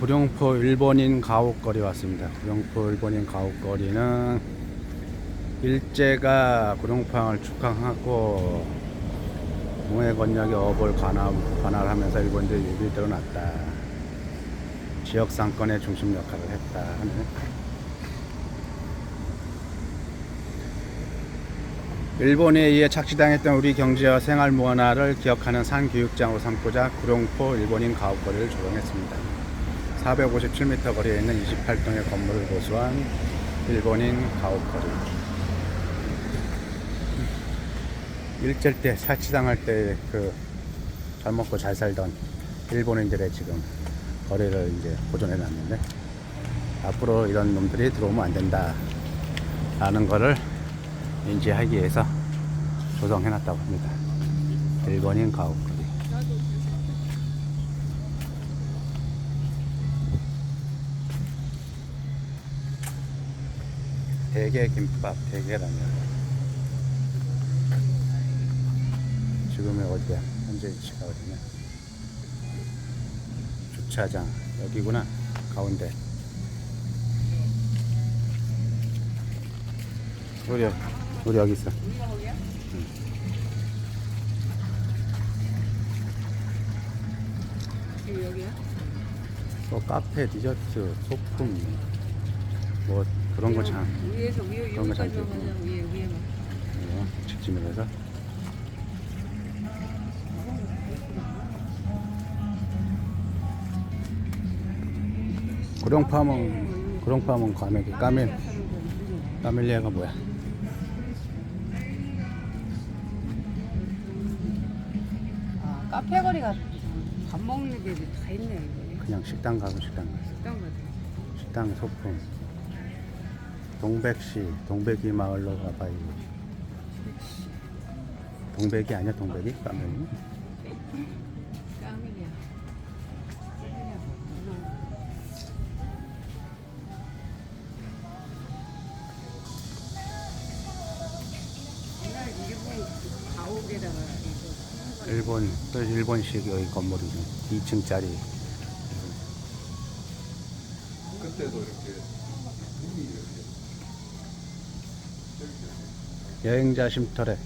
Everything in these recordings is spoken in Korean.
구룡포 일본인 가옥거리 왔습니다. 구룡포 일본인 가옥거리는 일제가 구룡포항을 축항하고 동해 건너의 어업을 관할, 관할하면서 일본들이 유비 드러났다. 지역 상권의 중심 역할을 했다. 하는 일본에 의해 착취당했던 우리 경제와 생활 문화를 기억하는 산교육장으로 삼고자 구룡포 일본인 가옥거리를 조성했습니다. 457m 거리에 있는 28동의 건물을 보수한 일본인 가옥거리. 일제 때 사치당할 때 그 잘 먹고 잘 살던 일본인들의 지금 거리를 이제 보존해 놨는데 앞으로 이런 놈들이 들어오면 안 된다 라는 거를 인지하기 위해서 조성해 놨다고 합니다. 일본인 가옥 대게 김밥, 대게라면. 지금이 어디야? 현재 위치가 어디냐? 주차장 여기구나 가운데. 우리 여기- 우리 여기 있어. 여기야? 또 카페, 디저트, 소품 뭐 그런 거 참. 위에서 위에 그런 거잘 여기까지만 되고. 가자 위에 위에만 어, 직진을 해서 구룡파문 구룡파문 과메기 까밀 까밀리아가 뭐야? 아 카페 거리가 밥 먹는 게 다 있네 이거 그냥 식당 가고 식당 가서 식당 같아 식당 소품 동백시 동백이 마을로 가봐요 동백이 아니야 동백이? 가옥에다가 이거 일본 또 일본식 여기 건물이죠 2층짜리 여행자 쉼터래.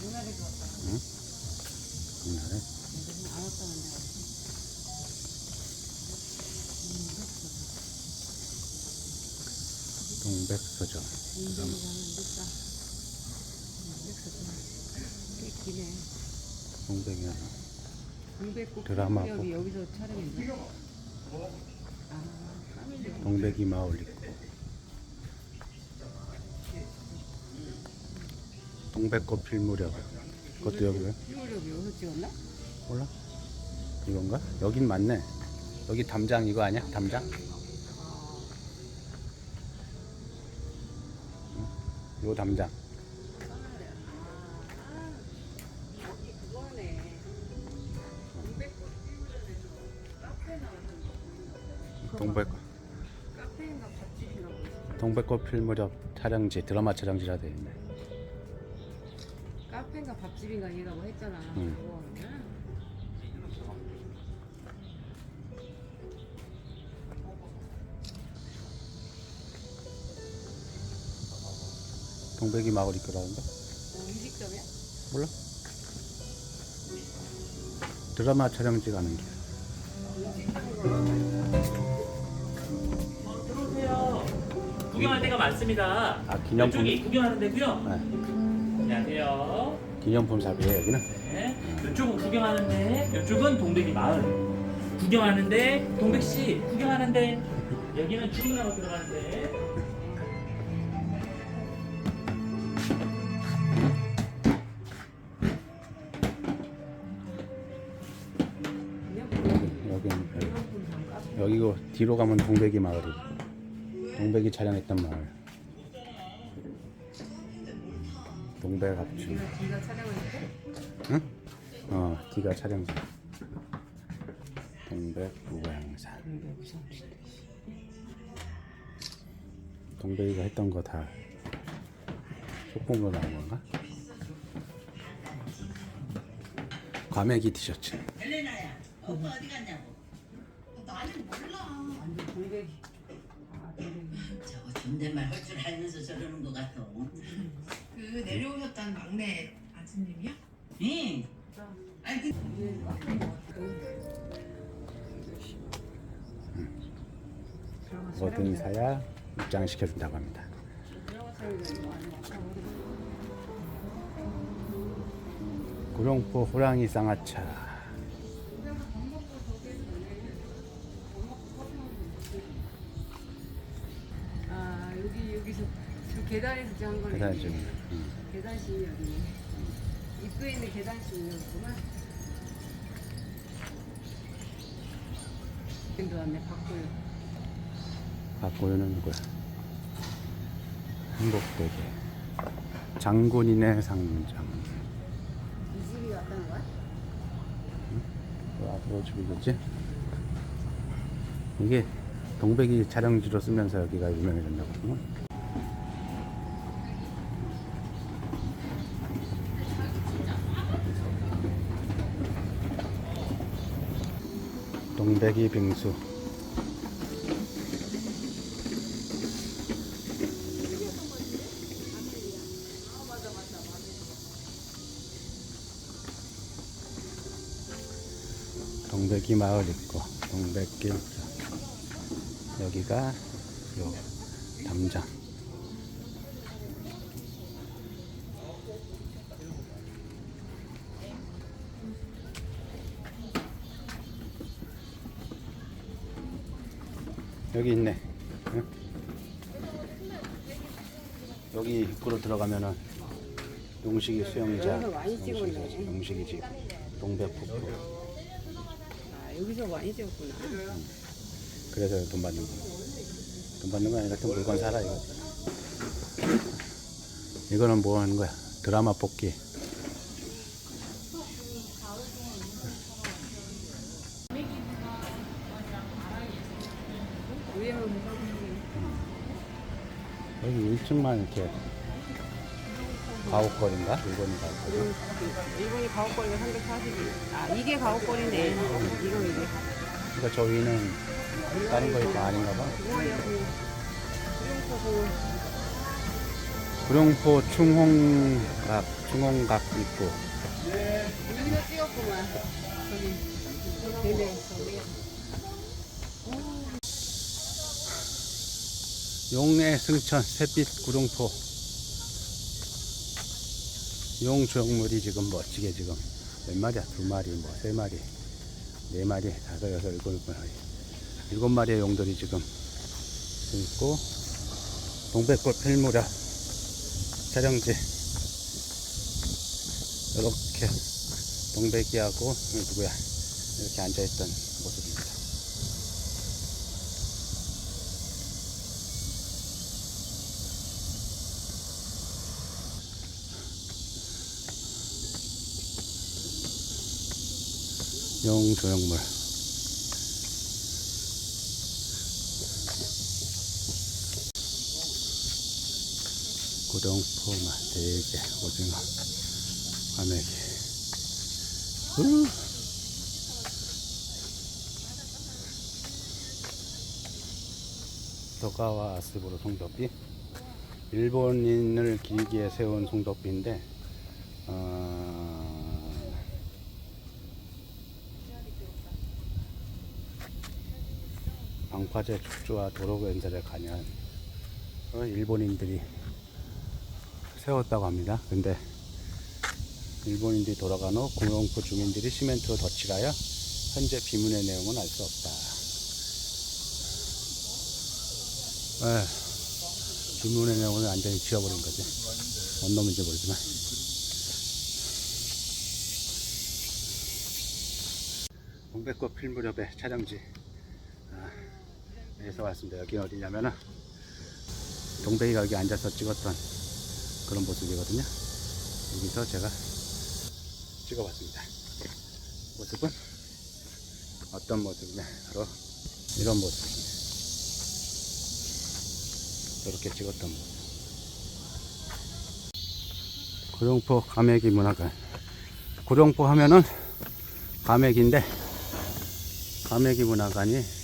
장날에 좋았다 옛날에 안 왔다는데 동백서점 인정이 가면 늦다 꽤 기네 동백이야. 동백꽃 드라마 여기 여기서 촬영했나? 아, 동백이 마을 있고. 동백꽃 필 무렵. 그것도 여기야 피울력이 여기서 찍었나? 몰라? 이건가? 여긴 맞네. 여기 담장 이거 아니야? 담장? 응? 요 담장 동백 카페인가 밥집인가 보지 동백꽃 필 무렵 촬영지 드라마 촬영지라 돼 있네 카페인가 밥집인가 뭐 했잖아 응. 그거 그냥 동백이 마을 있거라는데 뭐 음식점이야? 몰라 드라마 촬영지 가는 길 들어오세요. 구경할 데가 많습니다. 아, 기념품? 이쪽이 구경하는 데고요. 네. 안녕하세요. 기념품 샵이에요 여기는 네. 이쪽은 구경하는데, 이쪽은 동백이 마을. 구경하는데, 동백 씨 구경하는데, 여기는 주문하고 들어가는데. 여기. 여기고 뒤로 가면 동백이 마을이 동백이 촬영했던 마을 동백합충. 이거 뒤가 촬영을 해? 응? 어, 뒤가 촬영장. 동백 무고양산. 동백이가 했던 거다 소품으로 나온 건가? 과메기 티셔츠. 헬레나야, 오빠 어디 갔냐고. 나는 몰라. 완전 동백이. 아, 존댓말 할 줄 알면서 저러는 것 같아. 그 내려오셨던 막내 아드님이요? 응. 아니 그 뭐든 사야 입장시켜준다고 합니다. 구룡포 호랑이 쌍화차. 여기, 여기서, 저 계단에서 저한 거네. 계단 좀. 응. 계단식이 여기네. 입구에 있는 계단식이었구만. 도 왔네, 바꿔요. 박고유는 누구야? 행복되게. 장군인의 상장. 이 집이 왔다는 거야? 또 앞으로 집이겠지? 이게 동백이 촬영지로 쓰면서 여기가 유명해졌나거든요. 동백이 빙수. 동백이 마을 있고 동백길 여기가 요 담장 여기 있네 응? 여기 입구로 들어가면은 용식이 수영장. 용식이 집, 용식이 집 동백폭포 아, 여기서 많이 찍었구나. 그래서 돈 받는 거. 돈 받는 거 아니라 또 물건 사라 이거. 이거는 뭐 하는 거야? 드라마 뽑기. 1층만 이렇게 가옥거리인가? 일본이 가옥거리. 일본이 가옥거리가 340이. 아, 이게 가옥거리네. 이거 이게. 그러니까 저 위는 다른 거니까 아닌가 봐. 구룡포 충홍각, 충홍각 입구. 여기서 찍었구만. 저기. 네네. 저기. 용의 승천, 샛빛 구룡포. 용 조형물이 지금 멋지게 지금 몇 마리야? 두 마리, 뭐 세 마리, 네 마리, 다섯, 여섯, 일곱, 일곱 마리. 일곱 마리의 용들이 지금 있고 동백꽃 필무렵 촬영지 이렇게 동백이하고 이 누구야 이렇게 앉아있던 모습입니다. 용 조형물. 구룡포마 대게 오징어 과메기. 우. 도가와 아스보로 송도비 일본인을 길기에 세운 송도비인데 어, 방파제 축조와 도로 건설에 관여한 어, 일본인들이 세웠다고 합니다. 근데 일본인들이 돌아간 후 구룡포 주민들이 시멘트로 덧칠하여 현재 비문의 내용은 알 수 없다. 에, 비문의 내용을 완전히 지워버린 거지. 뭔 놈인지 모르지만. 동백꽃 필 무렵의 촬영지. 아, 여기서 왔습니다. 여기 어디냐면은 동백이가 여기 앉아서 찍었던 그런 모습이거든요. 여기서 제가 찍어봤습니다. 모습은 어떤 모습이냐 바로 이런 모습입니다. 이렇게 찍었던 모습. 구룡포 가메기 문화관. 구룡포 하면은 가메기인데 가메기 문화관이 어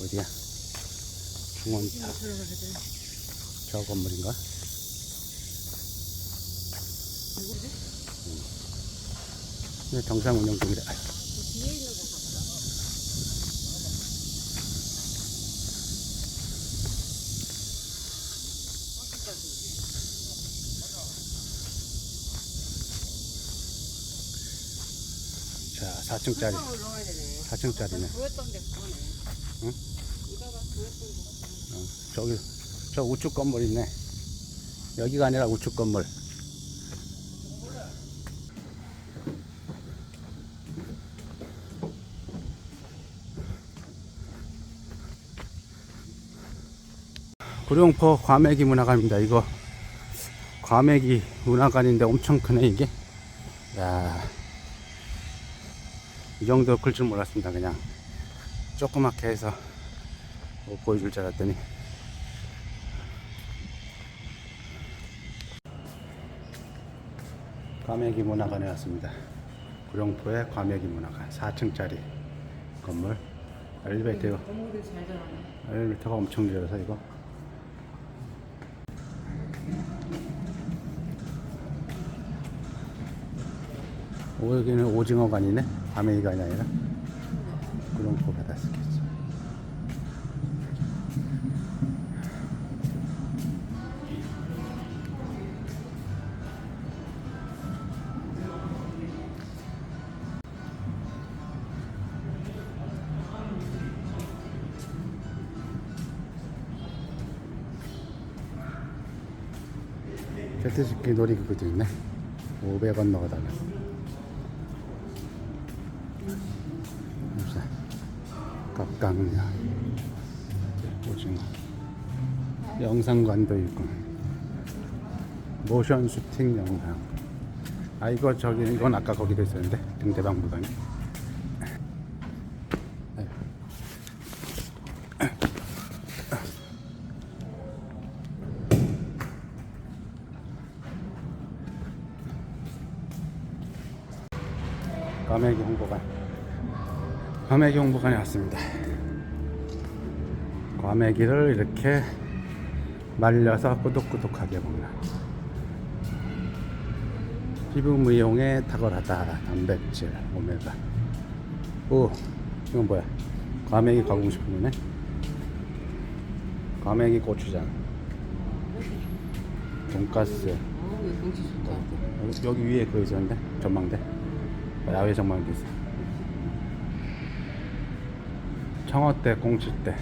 어디야? 중원타 저 건물인가? 네, 정상 운영 중이래. 자, 4층짜리. 올라가야 되네. 4층짜리네. 보였던데 그거네. 응? 이따가 보였던데. 어, 저기, 저 우측 건물 있네. 여기가 아니라 우측 건물. 구룡포 과메기 문화관입니다. 이거 과메기 문화관인데 엄청 크네 이게. 야, 이 정도 클 줄 몰랐습니다. 그냥 조그맣게 해서 뭐 보여줄 줄 알았더니 과메기 문화관에 왔습니다. 구룡포의 과메기 문화관 4층짜리 건물. 엘리베이터. 자라네. 엘리베이터가 엄청 길어서 이거. 오, 여기는 오징어관이네? 과메기관이 아니라? 구룡포 바다 스케치 제트스키 놀이기구도 있네. 500원 넣어달라. 자, 갑각냐 오징어. 영상관도 있고. 모션 슈팅 영상. 아 이거 저기 이건 아까 거기도 있었는데. 등대박물관이 과메기 홍보관 과메기 홍보관에 왔습니다. 과메기를 이렇게 말려서 꾸덕꾸덕하게 먹는 피부 미용에 탁월하다 단백질 오메가. 오 이건 뭐야? 과메기 가공식품이네? 과메기 고추장. 돈가스. 어, 여기 위에 그 있었는데? 전망대 야외 전망대 있어 청어대 꽁치대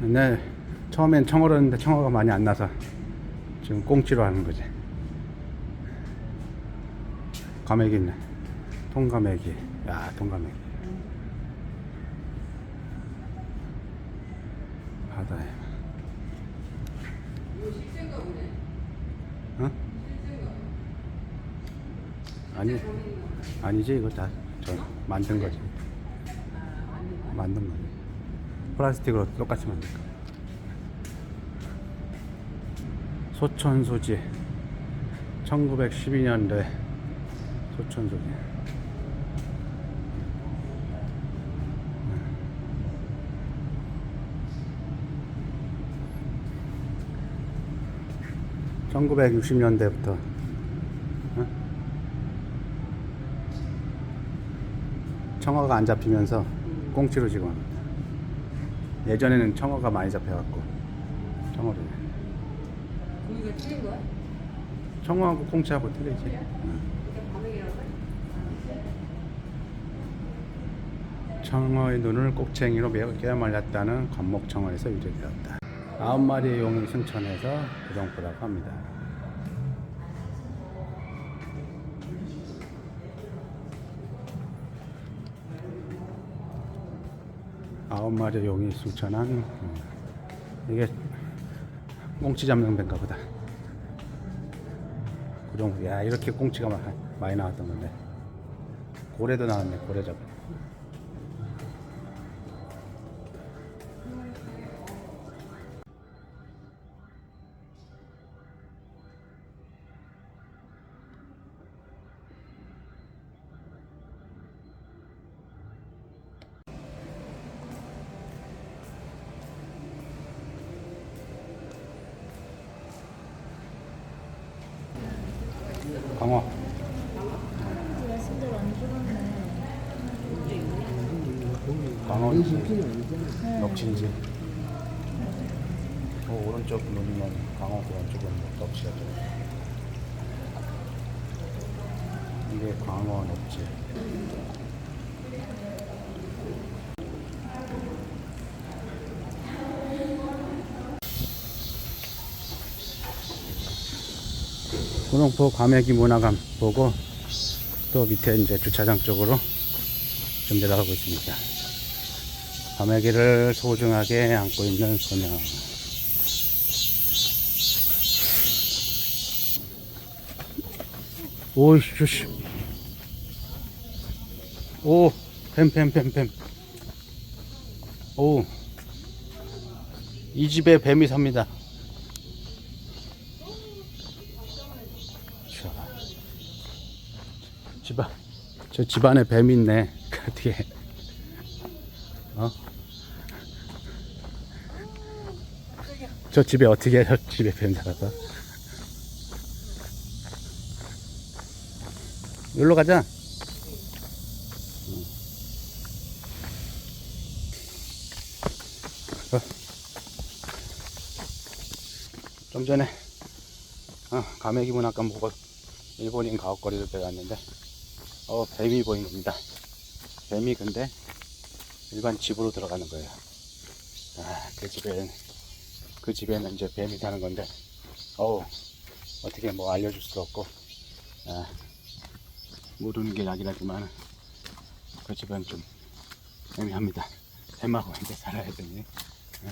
근데 처음엔 청어를 했는데 청어가 많이 안 나서 지금 꽁치로 하는 거지 가메기 있네. 통가메기. 야, 통가메기. 바다에. 이거 실제인가 보네. 어? 아니, 아니지. 이거 다 저 만든 거지. 만든 거지. 플라스틱으로 똑같이 만든 거. 소천소지. 1912년도에 소천소지. (1960년대부터) 어? 청어가 안 잡히면서 꽁치로 지금. 예전에는 청어가 많이 잡혀갖고 청어를 고기가 틀린 거야? 청어하고 꽁치하고 틀리지. 해? 청어의 눈을 꼭챙이로 매겨 말렸다는 관목청어에서 유래되었다. 아홉 마리의 용이 승천해서 부정부라고 합니다. 아홉 마리의 용이 승천한 이게 꽁치 잡는 배인가 보다. 그 구정, 야 이렇게 꽁치가 많이 나왔던 건데 고래도 나왔네 고래 잡. 광어인지. 넙치인지 어, 오른쪽 눈이면 광어고 왼쪽은 넙치가 좀 이게 광어 넙치 구룡포 과메기 문화관 보고 또 밑에 이제 주차장 쪽으로 좀 내려가고 있습니다. 과메기를 소중하게 안고 있는 소녀. 오이씨, 씨. 오, 뱀, 뱀, 뱀, 뱀. 오. 이 집에 뱀이 삽니다. 자, 집안, 저 집안에 뱀이 있네. 그 뒤에. 저 집에 어떻게 저 집에 뱀 살아서? 여기로 가자. 어. 좀 전에 어, 가메기 문학관 보고 일본인 가옥거리를 배웠는데 어 뱀이 보입니다. 뱀이 근데 일반 집으로 들어가는 거예요. 아, 그 집에 그 집에는 이제 뱀이 사는 건데 어우 어떻게 뭐 알려줄 수도 없고 아, 모르는 게 약이라지만 그 집은 좀 애매합니다. 뱀하고 이제 살아야 되니 어?